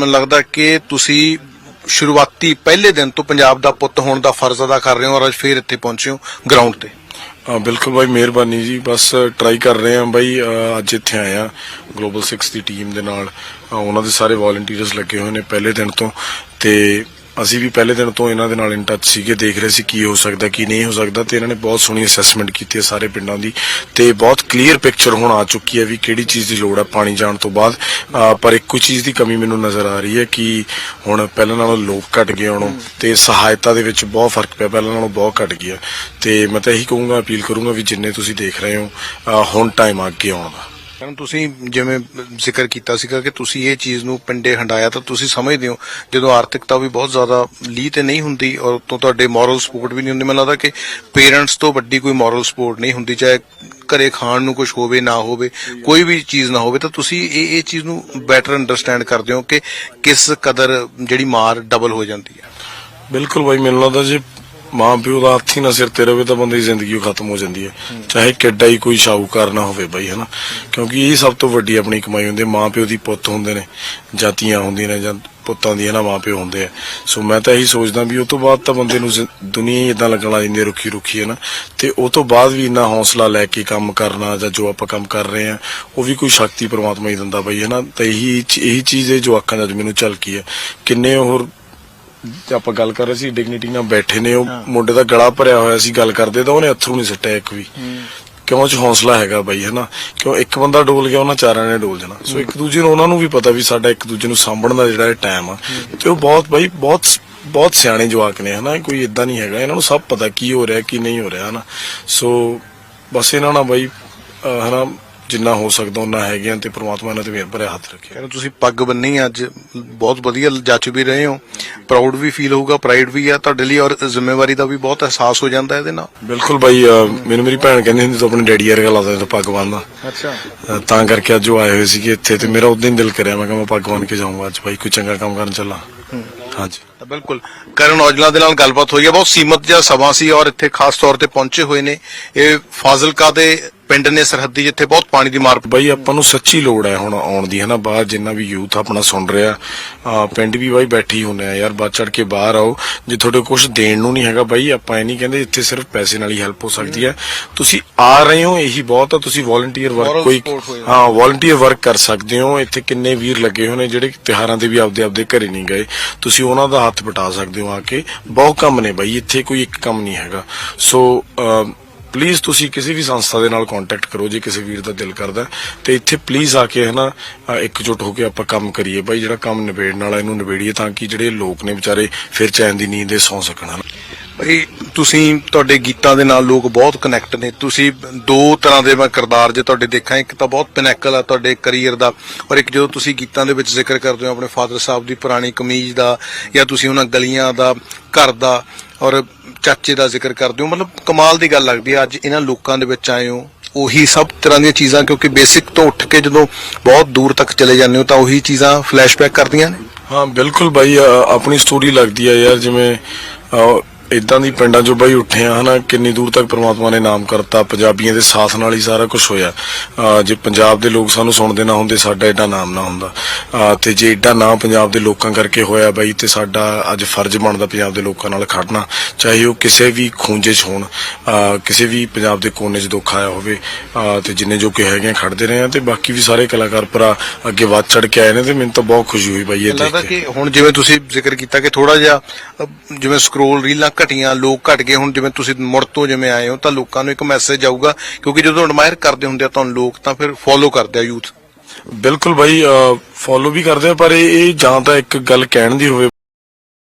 ਮੈਨੂੰ ਲੱਗਦਾ ਕਿ ਤੁਸੀਂ ਸ਼ੁਰੂਆਤੀ ਪਹਿਲੇ ਦਿਨ ਤੋਂ ਪੰਜਾਬ ਦਾ ਪੁੱਤ ਹੋਣ ਦਾ ਫਰਜ਼ ਅਦਾ ਕਰ ਰਹੇ ਹੋ ਔਰ ਅੱਜ ਫੇਰ ਇੱਥੇ ਪਹੁੰਚੇ ਹੋ ਗਰਾਊਂਡ ਤੇ। ਹਾਂ ਬਿਲਕੁਲ ਬਾਈ ਮਿਹਰਬਾਨੀ ਜੀ। ਬਸ ਟਰਾਈ ਕਰ ਰਹੇ ਹਾਂ ਬਾਈ ਅਹ, ਅੱਜ ਇੱਥੇ ਆਏ ਆ ਗਲੋਬਲ 6 ਦੀ ਟੀਮ ਦੇ ਨਾਲ। ਅਹ, ਉਹਨਾਂ ਦੇ ਸਾਰੇ ਵਾਲੰਟੀਅਰਸ ਲੱਗੇ ਹੋਏ ਨੇ ਪਹਿਲੇ ਦਿਨ ਤੋਂ। ਤੇ ਅਸੀਂ ਵੀ ਪਹਿਲੇ ਦਿਨ ਤੋਂ ਇਹਨਾਂ ਦੇ ਨਾਲ ਇਨ ਟੱਚ ਸੀਗੇ, ਦੇਖ ਰਹੇ ਸੀ ਕੀ ਹੋ ਸਕਦਾ, ਕੀ ਨਹੀਂ ਹੋ ਸਕਦਾ ਤੇ ਇਹਨਾਂ ਨੇ ਬਹੁਤ ਸੋਹਣੀ ਅਸੈਸਮੈਂਟ ਕੀਤੀ ਹੈ ਸਾਰੇ ਪਿੰਡਾਂ ਦੀ ਤੇ ਬਹੁਤ ਕਲੀਅਰ ਪਿਕਚਰ ਹੁਣ ਆ ਚੁੱਕੀ ਹੈ ਵੀ ਕਿਹੜੀ ਚੀਜ਼ ਦੀ ਲੋੜ ਹੈ ਪਾਣੀ ਜਾਣ ਤੋਂ ਬਾਅਦ। ਪਰ ਇੱਕੋ ਚੀਜ਼ ਦੀ ਕਮੀ ਮੈਨੂੰ ਨਜ਼ਰ ਆ ਰਹੀ ਹੈ ਕਿ ਹੁਣ ਪਹਿਲਾਂ ਨਾਲੋਂ ਲੋਕ ਘਟ ਗਏ ਹੁਣ ਤੇ ਸਹਾਇਤਾ ਦੇ ਵਿੱਚ ਬਹੁਤ ਫ਼ਰਕ ਪਿਆ, ਪਹਿਲਾਂ ਨਾਲੋਂ ਬਹੁਤ ਘਟ ਗਿਆ। ਤੇ ਮੈਂ ਤਾਂ ਇਹੀ ਕਹੂੰਗਾ, ਅਪੀਲ ਕਰੂੰਗਾ ਵੀ ਜਿੰਨੇ ਤੁਸੀਂ ਦੇਖ ਰਹੇ ਹੋ ਹੁਣ ਟਾਈਮ ਆ ਅੱਗੇ ਆਉਣ ਦਾ। ਕਾਰਨ ਤੁਸੀਂ ਜਿਵੇਂ ਜ਼ਿਕਰ ਕੀਤਾ ਸੀਗਾ ਕਿ ਤੁਸੀਂ ਇਹ ਚੀਜ਼ ਨੂੰ ਪਿੰਡੇ ਹੰਡਾਇਆ, ਤਾਂ ਤੁਸੀਂ ਸਮਝਦੇ ਹੋ, ਜਦੋਂ ਆਰਥਿਕਤਾ ਵੀ ਬਹੁਤ ਜ਼ਿਆਦਾ ਲੀ ਤੇ ਨਹੀਂ ਹੁੰਦੀ ਔਰ ਤੋਂ ਤੁਹਾਡੇ ਮੋਰਲ ਸਪੋਰਟ ਵੀ ਨਹੀਂ ਹੁੰਦੀ। ਮੈਨੂੰ ਲੱਗਦਾ ਕਿ ਪੇਰੈਂਟਸ ਤੋਂ ਵੱਡੀ ਕੋਈ ਮੋਰਲ ਸਪੋਰਟ ਨਹੀਂ ਹੁੰਦੀ, ਚਾਹੇ ਘਰੇ ਖਾਣ ਨੂੰ ਕੁਝ ਹੋਵੇ, ਨਾ ਹੋਵੇ, ਕੋਈ ਵੀ ਚੀਜ਼ ਨਾ ਹੋਵੇ, ਤਾਂ ਤੁਸੀਂ ਇਹ ਇਹ ਚੀਜ਼ ਨੂੰ ਬੈਟਰ ਅੰਡਰਸਟੈਂਡ ਕਰਦੇ ਹੋ ਕਿ ਕਿਸ ਕਦਰ ਜਿਹੜੀ ਮਾਰ ਡਬਲ ਹੋ ਜਾਂਦੀ ਹੈ? ਬਿਲਕੁਲ ਬਾਈ, ਮੈਨੂੰ ਲੱਗਦਾ ਜੇ ਮਾਂ ਪਿਓ ਦਾ ਹੱਥ ਹੀ ਨਾ ਸਿਰ ਤੇ ਰਵੇ ਤਾਂ ਬੰਦੇ ਦੀ ਜ਼ਿੰਦਗੀ ਖਤਮ ਹੋ ਜਾਂਦੀ ਹੈ। ਚਾਹੇ ਕਿੱਡਾ ਹੀ ਕੋਈ ਸ਼ਾਹੂਕਾਰ ਨਾ ਹੋਵੇ ਬਾਈ, ਹਨਾ? ਕਿਉਂਕਿ ਇਹ ਸਭ ਤੋਂ ਵੱਡੀ ਆਪਣੀ ਕਮਾਈ ਹੁੰਦੀ ਹੈ। ਮਾਂ ਪਿਓ ਦੀ ਪੁੱਤ ਹੁੰਦੇ ਨੇ, ਜਾਤੀਆਂ ਹੁੰਦੀਆਂ ਨੇ ਜਾਂ ਪੁੱਤਾਂ ਦੀ ਨਾ ਮਾਂ ਹੁੰਦੇ ਆ। ਸੋ ਮੈਂ ਤਾਂ ਇਹੀ ਸੋਚਦਾ ਵੀ ਉਹ ਤੋਂ ਬਾਅਦ ਤਾਂ ਬੰਦੇ ਨੂੰ ਜ਼ਿੰ- ਦੁਨੀਆ ਹੀ ਇਦਾਂ ਲੱਗਣ ਲੱਗ ਜਾਂਦੀ ਹੈ ਰੁੱਖੀ ਰੁੱਖੀ ਹੈ ਨਾ ਤੇ ਉਹ ਤੋਂ ਬਾਅਦ ਵੀ ਇੰਨਾ ਹੌਸਲਾ ਲੈ ਕੇ ਕੰਮ ਕਰਨਾ ਜਾਂ ਜੋ ਆਪਾਂ ਕੰਮ ਕਰ ਰਹੇ ਆ ਉਹ ਵੀ ਕੋਈ ਸ਼ਕਤੀ ਪ੍ਰਮਾਤਮਾ ਹੀ ਦਿੰਦਾ ਬਈ ਹੈ ਨਾ ਤਾਂ ਇਹੀ ਇਹੀ ਚੀਜ਼ ਹੈ ਜੋ ਅੱਖਾਂ 'ਚ ਅੱਜ ਮੈਨੂੰ ਝਲਕੀ ਹੈ। ਕਿੰਨੇ ਹੋਰ ਤੇ ਆਪਾਂ ਗੱਲ ਕਰ ਰਹੇ ਸੀ ਡਿਗਨਿਟੀ ਨਾਲ ਬੈਠੇ ਨੇ ਉਹ ਮੁੰਡੇ ਦਾ ਗਲਾ ਭਰਿਆ ਹੋਇਆ ਸੀ ਗੱਲ ਕਰਦੇ ਤਾਂ ਉਹਨੇ ਅਥਰੂ ਨਹੀਂ ਸੱਟਿਆ ਇੱਕ ਵੀ। ਕਿਉਂ ਉਹ ਚ ਹੌਸਲਾ ਹੈਗਾ ਬਾਈ ਹਨਾ? ਕਿਉਂ ਇੱਕ ਬੰਦਾ ਡੋਲ ਗਿਆ ਉਹਨਾਂ ਚਾਰਾਂ ਨੇ ਡੋਲ ਜਾਣਾ ਸੋ ਇੱਕ ਦੂਜੇ ਨੂੰ ਉਹਨਾਂ ਨੂੰ ਵੀ ਪਤਾ ਵੀ ਸਾਡਾ ਇੱਕ ਦੂਜੇ ਨੂੰ ਸਾਂਭਣ ਦਾ ਜਿਹੜਾ ਟਾਈਮ ਆ। ਤੇ ਉਹ ਬਹੁਤ ਬਾਈ ਬਹੁਤ ਬਹੁਤ ਸਿਆਣੇ ਜਵਾਕ ਨੇ ਹਨਾ? ਕੋਈ ਇਦਾਂ ਨਹੀਂ ਹੈਗਾ। ਇਹਨਾਂ ਨੂੰ ਸਭ ਪਤਾ ਕੀ ਹੋ ਰਿਹਾ ਕੀ ਨਹੀਂ ਹੋ ਰਿਹਾ ਹਨਾ? ਸੋ ਬਸ ਇਹਨਾਂ ਨਾਲ ਬਾਈ ਹਨਾ ਜਿੰਨਾ ਹੋ ਸਕਦਾ ਉਹਨਾਂ ਹੈਗੇ ਆ ਤੇ ਪ੍ਰਮਾਤਮਾ ਇਹਨਾਂ ਤੇ ਮਿਹਰ ਭਰਿਆ ਹੱਥ ਰੱਖੇ ਕਹਿੰਦੇ ਤੁਸੀਂ ਪੱਗ ਬੰਨੀ ਅੱਜ ਬਹੁਤ ਵਧੀਆ ਜੱਜ ਵੀ ਰਹੇ ਹੋ। ਪ੍ਰਾਊਡ ਵੀ ਫੀਲ ਹੋਊਗਾ ਪ੍ਰਾਈਡ ਵੀ ਆ ਤੁਹਾਡੇ ਲਈ ਔਰ ਜ਼ਿੰਮੇਵਾਰੀ ਦਾ ਵੀ ਬਹੁਤ ਅਹਿਸਾਸ ਹੋ ਜਾਂਦਾ ਇਹਦੇ ਨਾਲ। ਬਿਲਕੁਲ ਬਾਈ ਅਹ ਮੈਨੂੰ ਮੇਰੀ ਭੈਣ ਕਹਿੰਦੀ ਹੁੰਦੀ ਤੂੰ ਆਪਣੇ ਡੈਡੀ ਵਰਗਾ ਲੱਗਦਾ ਤੂੰ ਪੱਗ ਬੰਨਦਾ। ਅੱਛਾ। ਅਹ ਤਾਂ ਕਰਕੇ ਅੱਜ ਉਹ ਆਏ ਹੋਏ ਸੀਗੇ ਇੱਥੇ ਤੇ ਮੇਰਾ ਉਦੋਂ ਹੀ ਦਿਲ ਕਰਿਆ ਮੈਂ ਕਿਹਾ ਮੈਂ ਪੱਗ ਬੰਨ ਕੇ ਜਾਊਂਗਾ ਅੱਜ ਬਾਈ ਕੋਈ ਚੰਗਾ ਕੰਮ ਕਰਨ ਚੱਲਾਂ। ਹਾਂਜੀ। ਤਾਂ ਬਿਲਕੁਲ ਕਰਨ ਔਜਲਾ ਦੇ ਨਾਲ ਗੱਲਬਾਤ ਹੋਈ ਹੈ ਬਹੁਤ ਸੀਮਤ ਜਿਹਾ ਸਮਾਂ ਸੀ ਔਰ ਇੱਥੇ ਖਾਸ ਤੌਰ ਤੇ ਪਹੁੰਚੇ ਹੋਏ ਨੇ। ਇਹ ਫਾਜ਼ਿਲਕਾ ਦੇ ਪਿੰਡ ਨੇ ਸਰਹੱਦੀ ਜਿੱਥੇ ਬਹੁਤ ਪਾਣੀ ਦੀ ਮਾਰ ਬਾਈ ਆਪਾਂ ਨੂੰ ਸੱਚੀ ਲੋੜ ਹੈ ਹੁਣ ਆਉਣ ਦੀ ਹਨਾ? ਬਾਹਰ ਜਿੰਨਾ ਵੀ ਯੂਥ ਆਪਣਾ ਸੁਣ ਰਿਹਾ ਪਿੰਡ ਵੀ ਬਾਈ ਬੈਠੀ ਹੁੰਨੇ ਆ ਯਾਰ ਬਾਅਦ ਚੜ ਕੇ ਬਾਹਰ ਆਓ ਜੇ ਤੁਹਾਡੇ ਕੁਝ ਦੇਣ ਨੂੰ ਨਹੀਂ ਹੈਗਾ ਬਾਈ ਆਪਾਂ ਇਹ ਨਹੀਂ ਕਹਿੰਦੇ ਇੱਥੇ ਸਿਰਫ ਪੈਸੇ ਨਾਲ ਹੀ ਹੈਲਪ ਹੋ ਸਕਦੀ ਹੈ। ਤੁਸੀਂ ਆ ਰਹੇ ਹੋ ਇਹੀ ਬਹੁਤ ਆ ਤੁਸੀਂ ਵਾਲੰਟੀਅਰ ਵਰਕ ਕੋਈ ਹੋ ਵਾਲੰਟੀਅਰ ਵਰਕ ਕਰ ਸਕਦੇ ਹੋ ਇੱਥੇ ਕਿੰਨੇ ਵੀਰ ਲੱਗੇ ਨੇ ਜਿਹੜੇ ਤਿਹਾਰਾਂ ਤੇ ਵੀ ਆਪਦੇ ਆਪਦੇ ਘਰੇ ਨਹੀਂ ਗਏ। ਤੁਸੀਂ ਉਹਨਾਂ ਦਾ ਹੱਥ ਬਟਾ ਸਕਦੇ ਹੋ ਆ ਕੇ। ਬਹੁਤ ਕੰਮ ਨੇ ਬਾਈ ਇੱਥੇ ਕੋਈ ਇੱਕ ਕੰਮ ਨਹੀਂ ਹੈਗਾ। ਸੋ ਪਲੀਜ਼ ਤੁਸੀਂ ਕਿਸੇ ਵੀ ਸੰਸਥਾ ਦੇ ਨਾਲ ਕੰਟੈਕਟ ਕਰੋ, ਜੇ ਕਿਸੇ ਵੀਰ ਦਾ ਦਿਲ ਕਰਦਾ ਤੇ ਇੱਥੇ ਪਲੀਜ਼ ਆ ਕੇ ਹਨਾ ਅਹ ਇਕਜੁੱਟ ਹੋ ਕੇ ਆਪਾਂ ਕੰਮ ਕਰੀਏ। ਬਾਈ ਜਿਹੜਾ ਕੰਮ ਨਿਬੇੜਨ ਵਾਲਾ ਇਹਨੂੰ ਨਿਬੇੜੀਏ ਤਾਂ ਕਿ ਜਿਹੜੇ ਲੋਕ ਨੇ ਵਿਚਾਰੇ ਫਿਰ ਚੈਨ ਦੀ ਨੀਂਦ ਦੇ ਸੌਂ ਸਕਣ ਹਨਾ ਭਾਈ, ਤੁਸੀਂ ਤੁਹਾਡੇ ਗੀਤਾਂ ਦੇ ਨਾਲ ਲੋਕ ਬਹੁਤ ਕਨੈਕਟ ਨੇ। ਤੁਸੀਂ ਦੋ ਤਰ੍ਹਾਂ ਦੇ ਮੈਂ ਕਿਰਦਾਰ ਜੇ ਤੁਹਾਡੇ ਦੇਖਾਂ, ਇੱਕ ਤਾਂ ਬਹੁਤ ਪਿਨੈਕਲ ਆ ਤੁਹਾਡੇ ਕੈਰੀਅਰ ਦਾ ਔਰ ਇੱਕ ਜਦੋਂ ਤੁਸੀਂ ਗੀਤਾਂ ਦੇ ਵਿੱਚ ਜ਼ਿਕਰ ਕਰਦੇ ਹੋ ਆਪਣੇ ਫਾਦਰ ਸਾਹਿਬ ਦੀ ਪੁਰਾਣੀ ਕਮੀਜ਼ ਦਾ ਜਾਂ ਤੁਸੀਂ ਉਹਨਾਂ ਗਲੀਆਂ ਦਾ, ਘਰ ਦਾ ਔਰ ਚਾਚੇ ਦਾ ਜ਼ਿਕਰ ਕਰਦੇ ਹੋ, ਮਤਲਬ ਕਮਾਲ ਦੀ ਗੱਲ ਲੱਗਦੀ ਹੈ ਅੱਜ ਇਹਨਾਂ ਲੋਕਾਂ ਦੇ ਵਿੱਚ ਆਏ ਹੋ, ਉਹੀ ਸਭ ਤਰ੍ਹਾਂ ਦੀਆਂ ਚੀਜ਼ਾਂ ਕਿਉਂਕਿ ਬੇਸਿਕ ਤੋਂ ਉੱਠ ਕੇ ਜਦੋਂ ਬਹੁਤ ਦੂਰ ਤੱਕ ਚਲੇ ਜਾਂਦੇ ਹੋ ਤਾਂ ਉਹੀ ਚੀਜ਼ਾਂ ਫਲੈਸ਼ਬੈਕ ਕਰਦੀਆਂ ਨੇ। ਹਾਂ, ਬਿਲਕੁਲ ਬਾਈ ਆਪਣੀ ਸਟੋਰੀ ਲੱਗਦੀ ਆ ਯਾਰ, ਜਿਵੇਂ ਇਦਾਂ ਦੀ ਪਿੰਡਾਂ 'ਚੋਂ ਬਾਈ ਉੱਠੇ ਆ ਹਨਾ ਕਿੰਨੀ ਦੂਰ ਤੱਕ ਪ੍ਰਮਾਤਮਾ ਨੇ ਨਾਮ ਕਰਤਾ ਪੰਜਾਬੀਆਂ ਦੇ ਸਾਥ ਨਾਲ ਹੀ ਸਾਰਾ ਕੁਝ ਹੋਇਆ। ਜੇ ਪੰਜਾਬ ਦੇ ਲੋਕ ਸਾਨੂੰ ਸੁਣਦੇ ਨਾ ਹੁੰਦੇ ਸਾਡਾ ਐਡਾ ਨਾਮ ਨਾ ਹੁੰਦਾ। ਤੇ ਜੇ ਐਡਾ ਨਾਮ ਪੰਜਾਬ ਦੇ ਲੋਕਾਂ ਕਰਕੇ ਹੋਇਆ ਬਾਈ ਤੇ ਸਾਡਾ ਅੱਜ ਫਰਜ਼ ਬਣਦਾ ਪੰਜਾਬ ਦੇ ਲੋਕਾਂ ਨਾਲ ਖੜਨਾ ਚਾਹੇ ਉਹ ਕਿਸੇ ਵੀ ਖੂੰਜੇ 'ਚ ਹੋਣ ਕਿਸੇ ਵੀ ਪੰਜਾਬ ਦੇ ਕੋਨੇ 'ਚ ਦੁੱਖ ਆਇਆ ਹੋਵੇ ਤੇ ਜਿੰਨੇ ਜੋ ਕਿ ਹੈਗੇ ਖੜਦੇ ਰਹੇ ਆ ਤੇ ਬਾਕੀ ਵੀ ਸਾਰੇ ਕਲਾਕਾਰ ਭਰਾ ਅੱਗੇ ਵੱਧ ਚੜ ਕੇ ਆਏ ਨੇ ਤੇ ਮੈਨੂੰ ਤਾਂ ਬਹੁਤ ਖੁਸ਼ੀ ਹੋਈ ਬਾਈ ਇਹ ਦੇਖ ਕੇ। ਹੁਣ ਜਿਵੇਂ ਤੁਸੀਂ ਜ਼ਿਕਰ ਕੀਤਾ ਕਿ ਥੋੜਾ ਜਿਹਾ ਜਿਵੇਂ ਸਕਰੋਲ ਰੀਲਾਂ ਘਟੀਆਂ, ਲੋਕ ਘਟ ਗਏ। ਹੁਣ ਜਿਵੇਂ ਤੁਸੀਂ ਮੁੜ ਤੋਂ ਜਿਵੇਂ ਆਏ ਹੋ ਤਾਂ ਲੋਕਾਂ ਨੂੰ ਇੱਕ ਮੈਸੇਜ ਆਊਗਾ, ਕਿਉਂਕਿ ਜਦੋਂ ਐਡਮਾਇਰ ਕਰਦੇ ਹੁੰਦੇ ਆ ਤੁਹਾਨੂੰ ਲੋਕ ਤਾਂ ਫਿਰ ਫੋਲੋ ਕਰਦੇ ਆ ਯੂਥ ਬਿਲਕੁਲ ਬਾਈ ਫੋਲੋ ਵੀ ਕਰਦੇ ਆ, ਪਰ ਇਹ ਜਾਂ ਤਾਂ ਇੱਕ ਗੱਲ ਕਹਿਣ ਦੀ ਹੋਵੇ